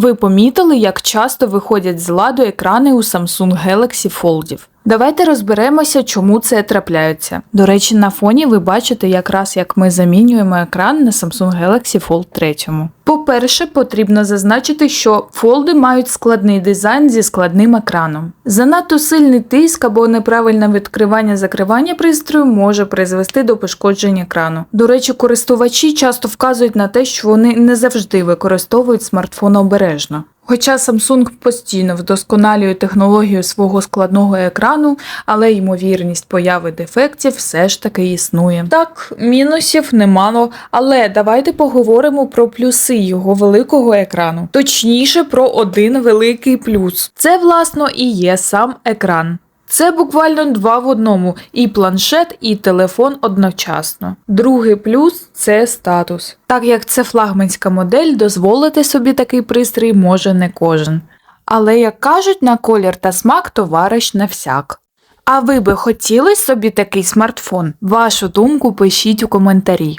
Ви помітили, як часто виходять з ладу екрани у Samsung Galaxy Foldів? Давайте розберемося, чому це трапляється. До речі, на фоні ви бачите якраз як ми замінюємо екран на Samsung Galaxy Fold 3. По-перше, потрібно зазначити, що фолди мають складний дизайн зі складним екраном. Занадто сильний тиск або неправильне відкривання-закривання пристрою може призвести до пошкодження екрану. До речі, користувачі часто вказують на те, що вони не завжди використовують смартфон обережно. Хоча Samsung постійно вдосконалює технологію свого складного екрану, але ймовірність появи дефектів все ж таки існує. Так, мінусів немало, але давайте поговоримо про плюси його великого екрану. Точніше, про один великий плюс. Це, власно, і є сам екран. Це буквально два в одному: і планшет, і телефон одночасно. Другий плюс це статус. Так як це флагманська модель, дозволити собі такий пристрій може не кожен. Але як кажуть, на колір та смак товариш не всяк. А ви би хотіли собі такий смартфон? Вашу думку пишіть у коментарі.